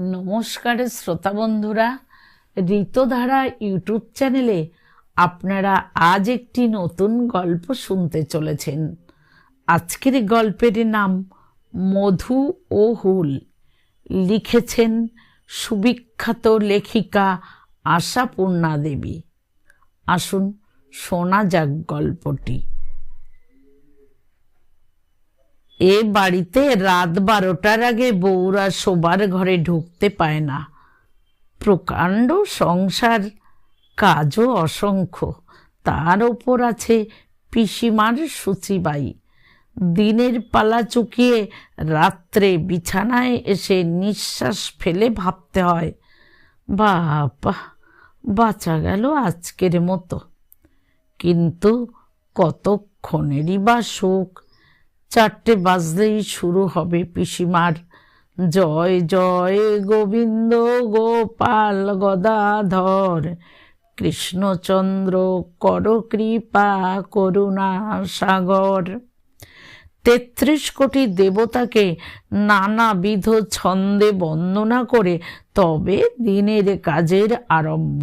নমস্কার শ্রোতা বন্ধুরা, ঋতধারা ইউটিউব চ্যানেলে আপনারা আজ একটি নতুন গল্প শুনতে চলেছেন। আজকের গল্পের নাম মধু ও হুল। লিখেছেন সুবিখ্যাত লেখিকা আশাপূর্ণা দেবী। আসুন শোনা যাক গল্পটি। এ বাড়িতে রাত বারোটার আগে বউরা শোবার ঘরে ঢুকতে পায় না। প্রকাণ্ড সংসার, কাজও অসংখ্য। তার ওপর আছে পিসিমার সূচিবাই। দিনের পালা চুকিয়ে রাত্রে বিছানায় এসে নিঃশ্বাস ফেলে ভাবতে হয় বাবা বাঁচা গেল আজকের মতো। কিন্তু কতক্ষণেরই বা সুখ চারটে বাজলেই শুরু হবে পিসিমার। জয় জয় গোবিন্দ গোপাল গদাধর। কৃষ্ণচন্দ্র কর কৃপা, করুণা সাগর। তেত্রিশ কোটি দেবতাকে নানাবিধ ছন্দে বন্দনা করে তবে দিনের কাজের আরম্ভ।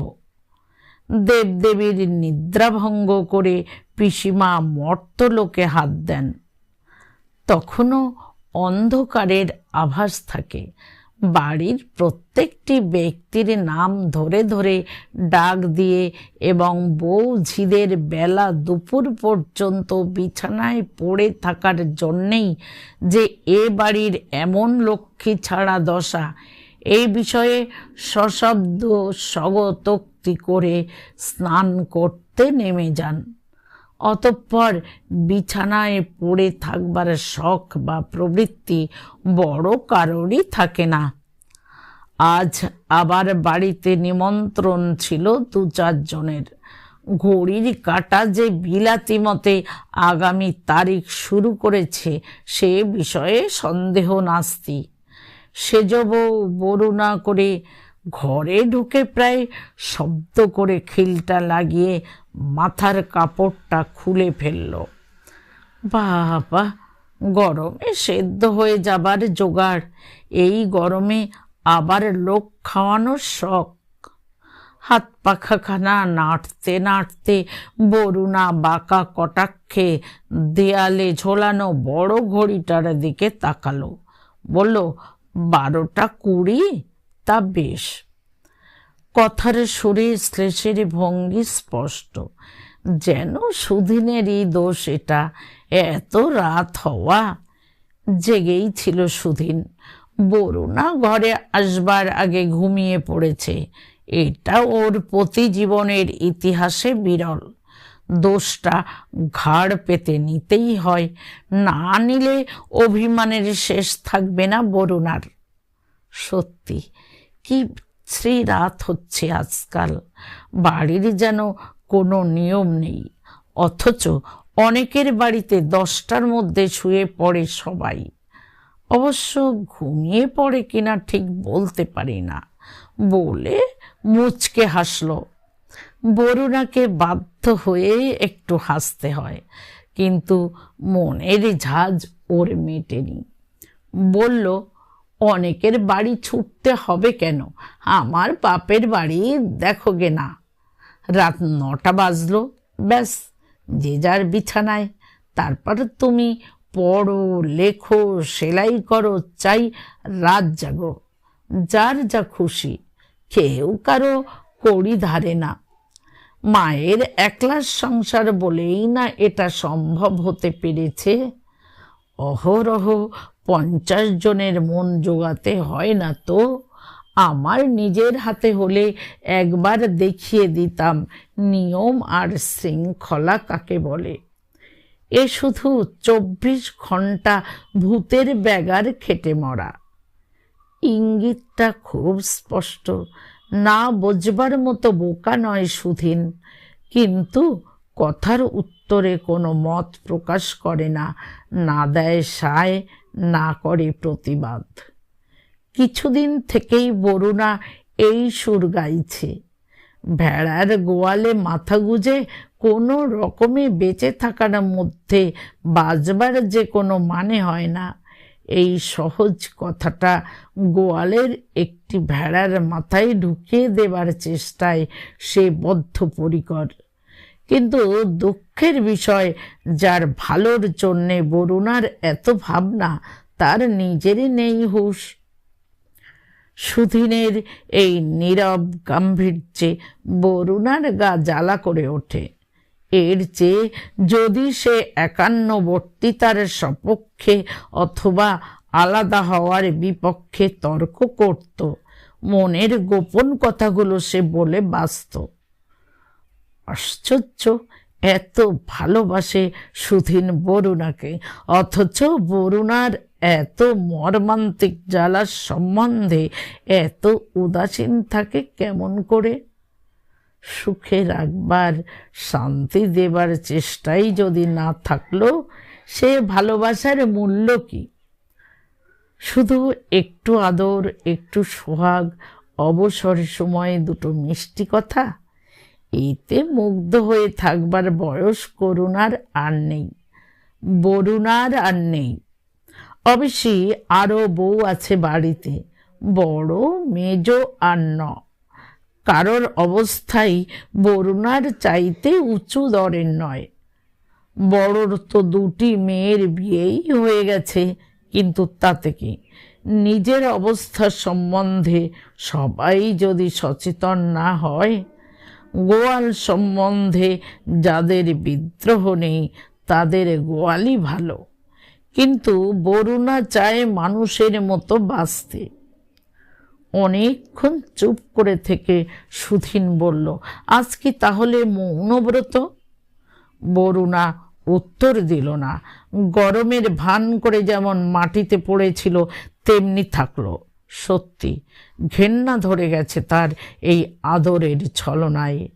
দেবদেবীর নিদ্রাভঙ্গ করে পিসিমা মর্তলোকে হাত দেন। তখনও অন্ধকারের আভাস থাকে। বাড়ির প্রত্যেকটি ব্যক্তির নাম ধরে ধরে ডাক দিয়ে এবং বউ ঝিদের বেলা দুপুর পর্যন্ত বিছানায় পড়ে থাকার জন্যেই যে এ বাড়ির এমন লক্ষ্মী ছাড়া দশা, এই বিষয়ে সশব্দ স্বগতোক্তি করে স্নান করতে নেমে যান। অতঃপর বিছানায় পড়ে থাকবার শখ বা প্রবৃত্তি বড় কারোরই থাকে না। আজ আবার বাড়িতে নিমন্ত্রণ ছিল দু চারজনের ঘড়ির কাটা যে বিলাতি মতে আগামী তারিখ শুরু করেছে সে বিষয়ে সন্দেহ নাস্তি। সেজব বরুণা করে ঘরে ঢুকে প্রায় শব্দ করে খিলটা লাগিয়ে মাথার কাপড়টা খুলে ফেলল। বাবা, গরমে সেদ্ধ হয়ে যাবার জোগাড়, এই গরমে আবার লোক খাওয়ানোর শখ। হাত পাখাখানা নাড়তে নাড়তে বরুণা বাঁকা কটাক্ষে দেয়ালে ঝোলানো বড় ঘড়িটার দিকে তাকালো। বলল, বারোটা কুড়ি? তা বেশ। কথার সুরে শ্লেষের ভঙ্গি স্পষ্ট। যেন সুদিনেরই দোষ এটা, এত রাত হওয়া। জেগেই ছিল সুদিন। বরুণা ঘরে আসবার আগে ঘুমিয়ে পড়েছে। এটা ওর প্রতিজীবনের ইতিহাসে বিরল। দোষটা ঘাড় পেতে নিতেই হয়। না নিলে অভিমানের শেষ থাকবে না বরুণার। সত্যি কি শ্রী রাত হচ্ছে আজকাল? বাড়ির যেন কোনো নিয়ম নেই। অথচ অনেকের বাড়িতে দশটার মধ্যে শুয়ে পড়ে সবাই। অবশ্য ঘুমিয়ে পড়ে কিনা ঠিক বলতে পারি না। বলে মুচকে হাসল। বরুণাকে বাধ্য হয়ে একটু হাসতে হয়, কিন্তু মনের ঝাঁজ ওর মেটেনি। বলল অনেকের বাড়ি ছুটতে হবে কেন? আমার বাপের বাড়ি দেখো গে না। রাত নটা বাজলো, ব্যাস, যে যার বিছানায়। তারপর তুমি পড়ো, লেখো, সেলাই করো, চাই, রাত জাগো। যার যা খুশি, কেউ কারও কড়ি ধারে না। মায়ের একলার সংসার বলেই না এটা সম্ভব হতে পেরেছে? অহরহ পঞ্চাশ জনের মন জোগাতে হয় না তো? আমার নিজের হাতে হলে একবার দেখিয়ে দিতাম নিয়ম আর শৃঙ্খলা কাকে বলে। এ শুধু চব্বিশ ঘণ্টা ভূতের ব্যাগার খেটে মরা। ইঙ্গিতটা খুব স্পষ্ট। না বোঝবার মতো বোকা নয় সুধীন। কিন্তু কথার উত্তরে কোনো মত প্রকাশ করে না। না দেয় সায় না করে প্রতিবাদ। কিছুদিন থেকেই বরুণা এই সুর গাইছে। ভেড়ার গোয়ালে মাথা গুজে কোনো রকমে বেঁচে থাকার মধ্যে বাজবার যে কোনো মানে হয় না। এই সহজ কথাটা গোয়ালের একটি ভেড়ার মাথায় ঢুকিয়ে দেবার চেষ্টায় সে বদ্ধপরিকর। কিন্তু দুঃখের বিষয়, যার ভালোর জন্যে বরুণার এত ভাবনা, তার নিজেরই নেই হুঁশ। সুধীনের এই নীরব গাম্ভীর্যে বরুণার গা জ্বালা করে ওঠে। এর চেয়ে যদি সে একান্নবর্তিতার সপক্ষে অথবা আলাদা হওয়ার বিপক্ষে তর্ক করত, মনের গোপন কথাগুলো সে বলে বাঁচত। আশ্চর্য, এত ভালোবাসে সুধীন বরুণাকে। অথচ বরুণার এত মর্মান্তিক জ্বালার সম্বন্ধে এত উদাসীন থাকে কেমন করে? সুখে রাখবার, শান্তি দেবার চেষ্টাই যদি না থাকল, সে ভালোবাসার মূল্য কি? শুধু একটু আদর, একটু সোহাগ, অবসর সময়ে দুটো মিষ্টি কথা? এতে মুগ্ধ হয়ে থাকবার বয়স করুণার আর নেই, বরুণার আর নেই। অবশ্যই আরও বউ আছে বাড়িতে, বড়, মেজ আর ন। কারোর অবস্থাই বরুণার চাইতে উঁচু দরের নয়। বড়র তো দুটি মেয়ের বিয়েই হয়ে গেছে, কিন্তু তাতে কি? নিজের অবস্থা সম্বন্ধে সবাই যদি সচেতন না হয় গোয়াল সম্বন্ধে যাদের বিদ্রোহ নেই, তাদের গোয়ালই ভালো। কিন্তু বরুণা চায় মানুষের মতো বাঁচতে। অনেকক্ষণ চুপ করে থেকে সুধীন বলল, আজ কি তাহলে মৌনব্রত? বরুণা উত্তর দিল না। গরমের ভান করে যেমন মাটিতে পড়েছিল, তেমনি থাকল। সত্যি, ঘেন্না ধরে গেছে তার এই আদরের ছলনায়।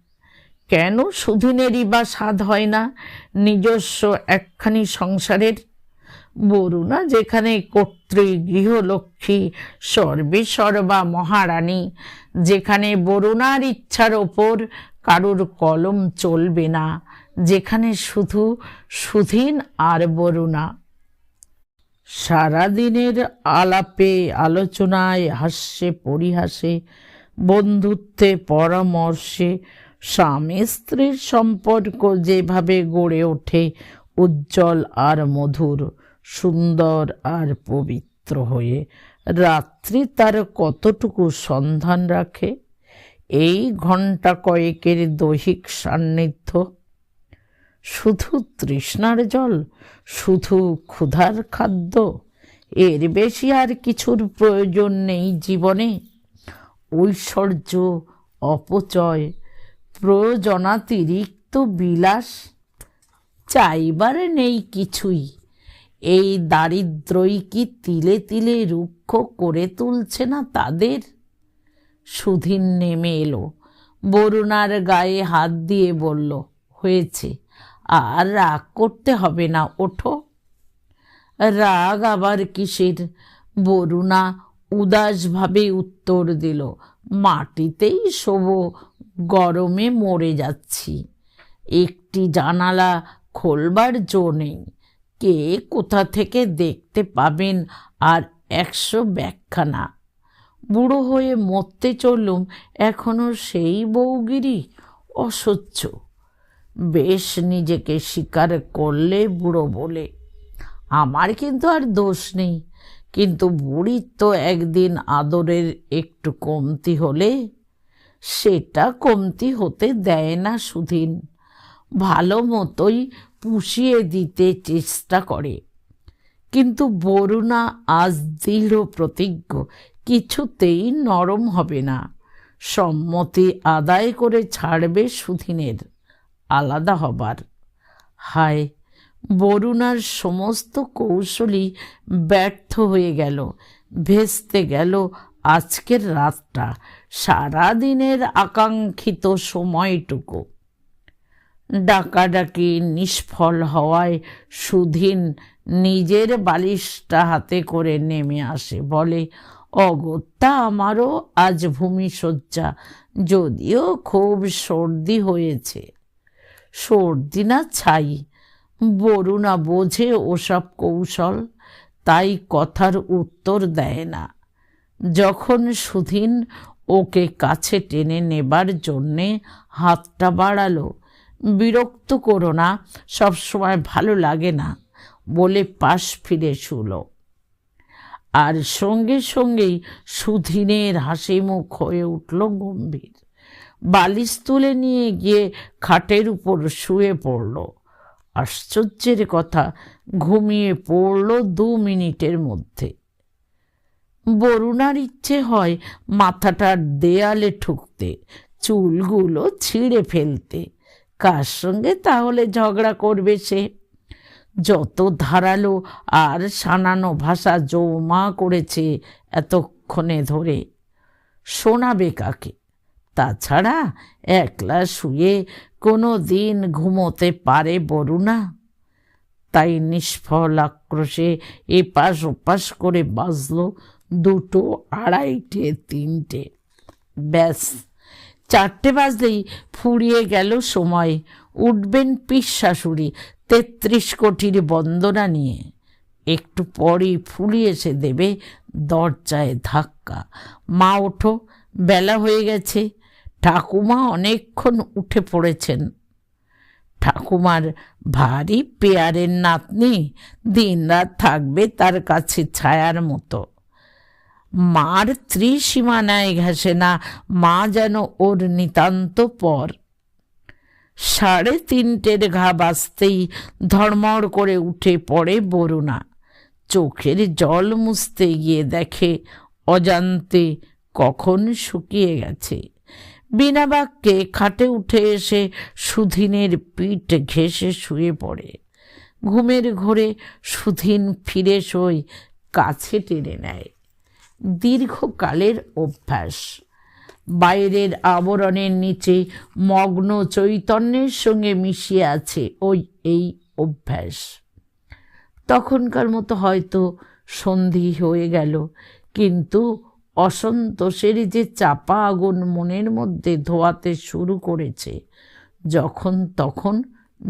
কেন সুধীনেরই বা স্বাদ হয় না নিজস্ব একখানি সংসারের? বরুণা যেখানে কর্তৃ গৃহলক্ষ্মী, সর্বে সর্বা মহারানী, যেখানে বরুণার ইচ্ছার ওপর কারুর কলম চলবে না, যেখানে শুধু সুধীন আর বরুণা। সারাদিনের আলাপে, আলোচনায়, হাস্যে, পরিহাসে, বন্ধুত্বে, পরামর্শে, স্বামী স্ত্রীর সম্পর্ক যেভাবে গড়ে ওঠে, উজ্জ্বল আর মধুর, সুন্দর আর পবিত্র হয়ে রাত্রি তার কতটুকু সন্ধান রাখে? এই ঘণ্টা কয়েকের দৈহিক সান্নিধ্য শুধু তৃষ্ণার জল, শুধু ক্ষুধার খাদ্য, এর বেশি আর কিছুর প্রয়োজন নেই জীবনে। ঐশ্বর্য, অপচয়, প্রয়োজনাতিরিক্ত বিলাস চাইবার নেই কিছুই। এই দারিদ্রই কি তিলে তিলে রুক্ষ করে তুলছে না তাদের? সুধীন নেমে এলো, বরুণার গায়ে হাত দিয়ে বলল, হয়েছে। আর রাগ করতে হবে না, ওঠো। রাগ আবার কিসের? বরুণা উদাসভাবে উত্তর দিল, মাটিতেই শোবো, গরমে মরে যাচ্ছি। একটি জানালা খোলবার জো নেই, কে কোথা থেকে দেখতে পাবেন আর একশো ব্যাখ্যা না বুড়ো হয়ে মরতে চললুম, এখনও সেই বউগিরি অসহ্য। বেশ নিজেকে স্বীকার করলে বুড়ো বলে। আমার কিন্তু আর দোষ নেই, কিন্তু বুড়ির তো একদিন আদরের একটু কমতি হলে সেটা কমতি হতে দেয় না সুধীন। ভালো মতোই পুষিয়ে দিতে চেষ্টা করে। কিন্তু বরুণা আজ দৃঢ় প্রতিজ্ঞ, কিছুতেই নরম হবে না। সম্মতি আদায় করে ছাড়বে সুধীনের। আলাদা হবার। হায়, বরুণার সমস্ত কৌশলই ব্যর্থ হয়ে গেল, ভেস্তে গেল আজকের রাতটা, সারাদিনের আকাঙ্ক্ষিত সময়টুকু। ডাকাডাকি নিষ্ফল হওয়ায় সুধীন নিজের বালিশটা হাতে করে নেমে আসে, বলে, অগত্যা আমারও আজ ভূমিশয্যা যদিও খুব সর্দি হয়েছে। সর্দি না ছাই? বরুণা বোঝে ওসব কৌশল। তাই কথার উত্তর দেয় না। যখন সুধীন ওকে কাছে টেনে নেবার জন্যে হাতটা বাড়ালো, বিরক্ত করো না সবসময় ভালো লাগে না বলে পাশ ফিরে শুলো। আর সঙ্গে সঙ্গেই সুধীনের হাসি মুখ হয়ে উঠল গম্ভীর। বালিশ তুলে নিয়ে গিয়ে খাটের উপর শুয়ে পড়ল। আশ্চর্যের কথা, ঘুমিয়ে পড়ল দু মিনিটের মধ্যে। বরুণার ইচ্ছে হয় মাথাটার দেয়ালে ঠুকতে, চুলগুলো ছিঁড়ে ফেলতে। কার সঙ্গে তাহলে ঝগড়া করবে সে? যত ধারালো আর সানানো ভাষা জমা করেছে এতক্ষণে ধরে। শোনাবে কাকে? তাছাড়া একলা শুয়ে কোনো দিন ঘুমোতে পারে বরুণা। তাই নিষ্ফল আক্রোশে এপাশ ওপাশ করে বাজল দুটো আড়াইটে, তিনটে। ব্যাস, চারটে বাজলেই ফুরিয়ে গেল সময়। উঠবেন পিস শাশুড়ি তেত্রিশ কোটির বন্দনা নিয়ে। একটু পরই ফুলি এসে দেবে দরজায় ধাক্কা। মা ওঠো, বেলা হয়ে গেছে। ঠাকুমা অনেকক্ষণ উঠে পড়েছেন। ঠাকুমার ভারী পেয়ারের নাতনি দিনরাত থাকবে তার কাছে ছায়ার মতো। মার ত্রিসীমানায় ঘেসে না, মা যেন ওর নিতান্ত পর। সাড়ে তিনটের ঘা বাজতেই ধর্মড় করে উঠে পড়ে বরুণা। চোখের জল মুছতে গিয়ে দেখে অজান্তে কখন শুকিয়ে গেছে। বিনা বাক্যে খাটে উঠে এসে সুধীনের পিঠ ঘেঁষে শুয়ে পড়ে। ঘুমের ঘোরে সুধীন ফিরে সই কাছে টেনে নেয়। দীর্ঘকালের অভ্যাস। বাইরের আবরণের নিচে মগ্ন চৈতন্যের সঙ্গে মিশিয়ে আছে ওই, এই অভ্যাস। তখনকার মতো হয়তো সন্ধি হয়ে গেল, কিন্তু অসন্তোষের যে চাপা আগুন মনের মধ্যে ধোয়াতে শুরু করেছে, যখন তখন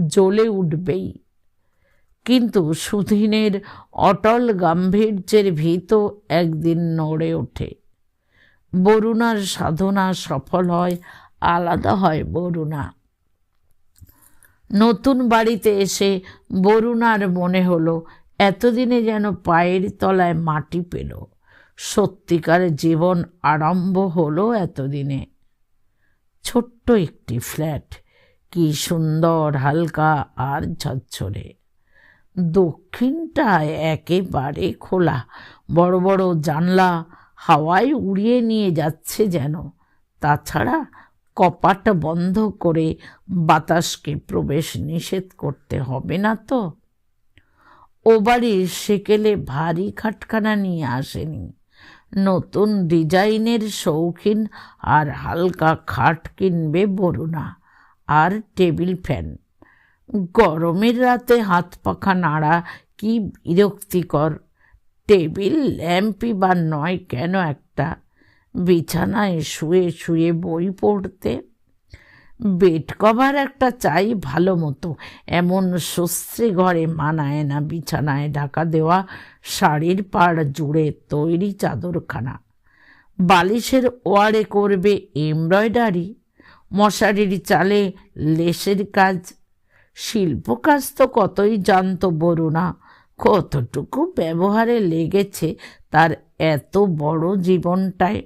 জ্বলে উঠবেই। কিন্তু সুধীনের অটল গাম্ভীর্যের ভীত একদিন নড়ে ওঠে। বরুণার সাধনা সফল হয়, আলাদা হয় বরুণা। নতুন বাড়িতে এসে বরুণার মনে হলো, এতদিনে যেন পায়ের তলায় মাটি পেল। সত্যিকার জীবন আরম্ভ হলো এতদিনে। ছোট্ট একটি ফ্ল্যাট। কি সুন্দর হালকা আর ঝরঝরে। দক্ষিণটায় একেবারে খোলা। বড় বড় জানলা হাওয়ায় উড়িয়ে নিয়ে যাচ্ছে যেন। তাছাড়া কপাট বন্ধ করে বাতাসকে প্রবেশ নিষেধ করতে হবে না তো? ও বাড়ির সেকেলে ভারী খাটখানা নিয়ে আসেনি। নতুন ডিজাইনের শৌখিন আর হালকা খাট কিনবে বরুণা। আর টেবিল ফ্যান। গরমের রাতে হাত পাখা নাড়া কি বিরক্তিকর। টেবিল, ল্যাম্পই বা নয় কেন একটা? বিছানায় শুয়ে শুয়ে বই পড়তে বেড কভার একটা চাই ভালো মতো। এমন সস্ত্রী ঘরে মানায় না, বিছানায় ঢাকা দেওয়া শাড়ির পাড় জুড়ে তৈরি চাদরখানা। বালিশের ওয়ারে করবে এমব্রয়ডারি, মশারির চালে লেসের কাজ। শিল্প কাজ তো কতই জানতো বরুণা, কতটুকু ব্যবহারে লেগেছে তার এত বড় জীবনটায়।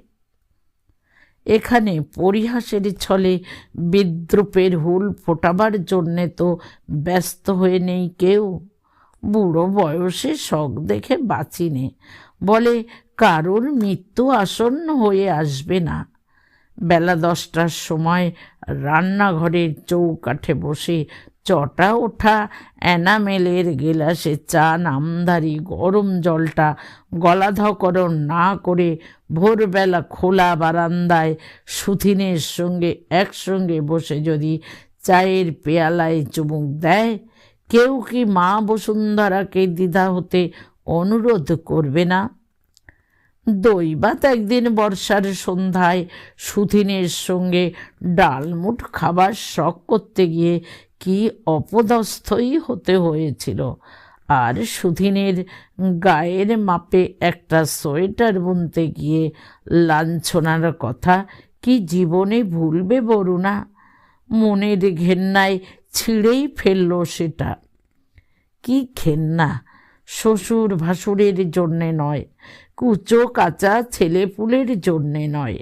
এখানে পরিহাসের ছলে বিদ্রুপের হুল ফোটাবার জন্যে তো ব্যস্ত হয়ে নেই কেউ। বুড়ো বয়সে শখ দেখে বাঁচিনে। বলে, কারোর মৃত্যু আসন্ন হয়ে আসবে না। বেলা দশটার সময় রান্নাঘরের চৌকাঠে বসে চটা ওঠা অ্যানামেলের গেলাসে চা নামধারি গরম জলটা গলাধকরণ না করে ভোরবেলা খোলা বারান্দায় সুথিনের সঙ্গে একসঙ্গে বসে যদি চায়ের পেয়ালায় চুমুক দেয়, কেউ কি মা বসুন্ধরাকে দ্বিধা হতে অনুরোধ করবে না? দৈবাত একদিন বর্ষার সন্ধ্যায় সুথিনের সঙ্গে ডালমুট খাবার শখ করতে গিয়ে কি অপদস্থই হতে হয়েছিল। আর সুধীনের গায়ের মাপে একটা সোয়েটার বুনতে গিয়ে লাঞ্ছনার কথা কি জীবনে ভুলবে বরুণা? মনের ঘেন্নায় ছিঁড়েই ফেলল সেটা। কি ঘেন্না? শ্বশুর ভাসুরের জন্যে নয় কুচো কাঁচা ছেলেপুলের জন্যে নয়।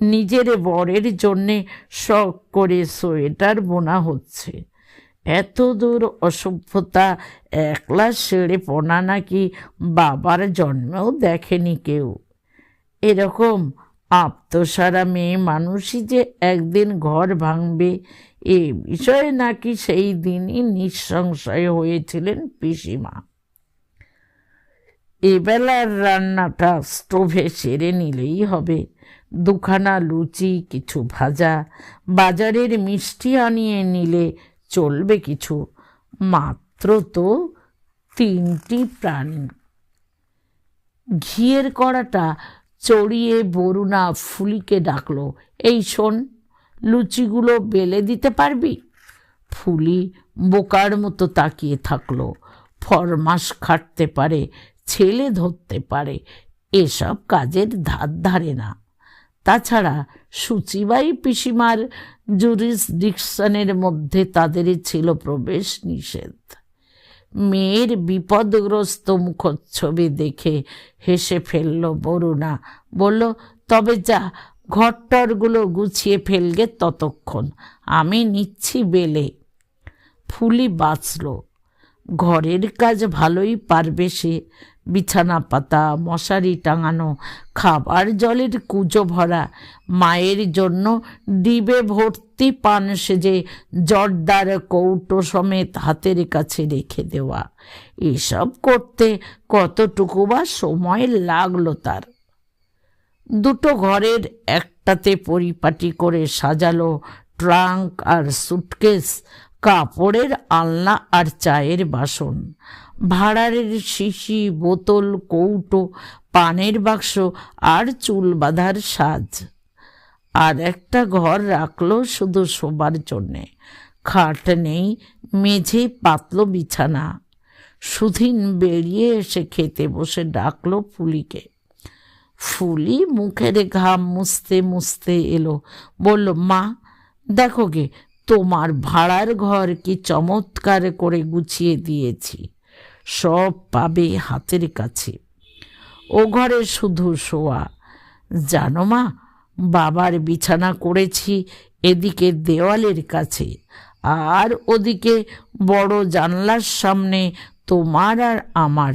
নিজের বরের জন্যে শখ করে সোয়েটার বোনা হচ্ছে। এত দূর অসভ্যতা, একলা সেরে পনা নাকি বাবার জন্মেও দেখেনি কেউ? এরকম আপ্তসারা মেয়ে মানুষই যে একদিন ঘর ভাঙবে, এ বিষয়ে নাকি সেই দিনই নিঃসংশয় হয়েছিলেন পিসিমা। এবেলার রান্নাটা স্টোভে সেরে নিলেই হবে। দুখানা লুচি, কিছু ভাজা, বাজারের মিষ্টি আনিয়ে নিলে চলবে কিছু। মাত্র তো তিনটি প্রাণী। ঘিয়ের কড়াটা চড়িয়ে বরুণা ফুলিকে ডাকলো, এই শোন, লুচিগুলো বেলে দিতে পারবি? ফুলি বোকার মতো তাকিয়ে থাকল ফরমাস খাটতে পারে, ছেলে ধরতে পারে, এসব কাজের ধার ধারে না। তাছাড়া সুচিবাই পিসিমার জুরিসডিকশনের মধ্যে তাদের ছিল প্রবেশ নিষেধ। মেয়ের বিপদগ্রস্ত মুখচ্ছবি দেখে হেসে ফেলল বরুণা। বলল, তবে যা ঘরটরগুলো গুছিয়ে ফেলগে ততক্ষণ। আমি নিচ্ছি বেলে। ফুলি বাঁচল। ঘরের কাজ ভালোই পারবে সে। বিছানা পাতা মশারি টাঙানো, খাবার জলের কুজো ভরা, মায়ের জন্য ডিবে ভর্তি পান সেজে জর্দার কৌটো সমেত হাতের কাছে রেখে দেওয়া। এসব করতে কতটুকু বা সময় লাগল তার? দুটো ঘরের একটাতে পরিপাটি করে সাজালো ট্রাঙ্ক আর সুটকেস, কাপড়ের আলনা আর চায়ের বাসন। ভাড়ারের শিশি, বোতল, কৌটো, পানের বাক্স আর চুল বাঁধার সাজ। আর একটা ঘর রাখল শুধু শোবার জন্যে। খাট নেই, মেঝে পাতলো বিছানা। সুধীন বেরিয়ে এসে খেতে বসে ডাকলো ফুলিকে। ফুলি মুখের ঘাম মুছতে মুছতে এলো। বলল, মা, দেখো গে, তোমার ভাড়ার ঘর কি চমৎকার করে গুছিয়ে দিয়েছি। সব পাবে হাতের কাছে। ও ঘরে শুধু শোয়া। জানো মা, বাবার বিছানা করেছি এদিকে দেওয়ালের কাছে। আর ওদিকে বড় জানলার সামনে তোমার আর আমার।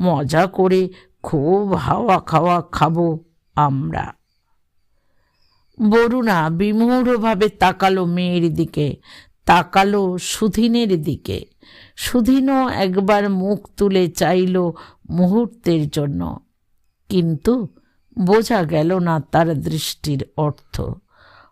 মজা করে খুব হাওয়া খাওয়া খাব আমরা। বরুণা বিমূঢ়ভাবে তাকালো মেয়ের দিকে। তাকালো সুধীনের দিকে। সুধীনও একবার মুখ তুলে চাইল মুহূর্তের জন্য। কিন্তু বোঝা গেল না তার দৃষ্টির অর্থ।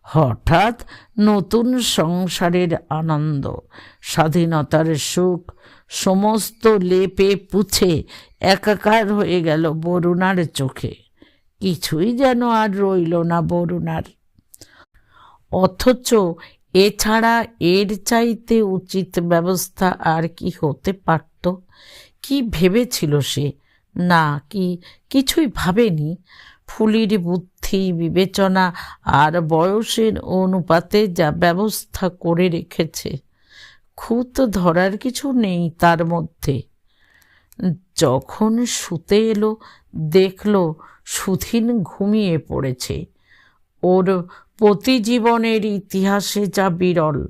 হঠাৎ নতুন সংসারের আনন্দ, স্বাধীনতার সুখ, সমস্ত লেপে পুছে একাকার হয়ে গেল বরুণার চোখে। কিছুই যেন আর রইল না বরুণার। অথচ এছাড়া এর চাইতে উচিত ব্যবস্থা আর কি হতে পারত? কি ভেবেছিল সে? না, কি কিছুই ভাবেনি। ফুলির বুদ্ধি, বিবেচনা আর বয়সের অনুপাতে যা ব্যবস্থা করে রেখেছে। খুঁত ধরার কিছু নেই তার মধ্যে। যখন শুতে এলো, দেখল সুধীন ঘুমিয়ে পড়েছে। ওর প্রতিজীবনের ইতিহাসে যা বিরল,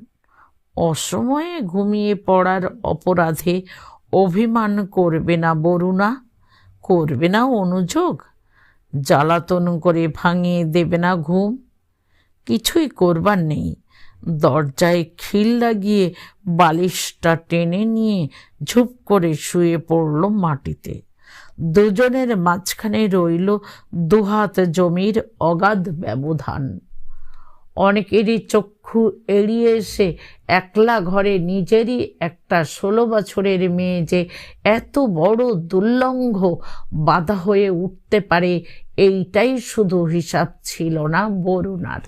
অসময়ে ঘুমিয়ে পড়ার অপরাধে অভিমান করবে না বরুণা, করবে না অনুযোগ, জ্বালাতন করে ভাঙিয়ে দেবে না ঘুম। কিছুই করবার নেই, দরজায় খিল লাগিয়ে বালিশটা টেনে নিয়ে ঝুপ করে শুয়ে পড়ল মাটিতে। দুজনের মাঝখানে রইল দুহাত জমির অগাধ ব্যবধান। অনেকেরই চক্ষু এড়িয়ে এসে একলা ঘরে নিজেরই একটা ষোলো বছরের মেয়ে যে এত বড় দুর্লঙ্ঘ বাধা হয়ে উঠতে পারে, এইটাই শুধু হিসাব ছিল না বরুণার।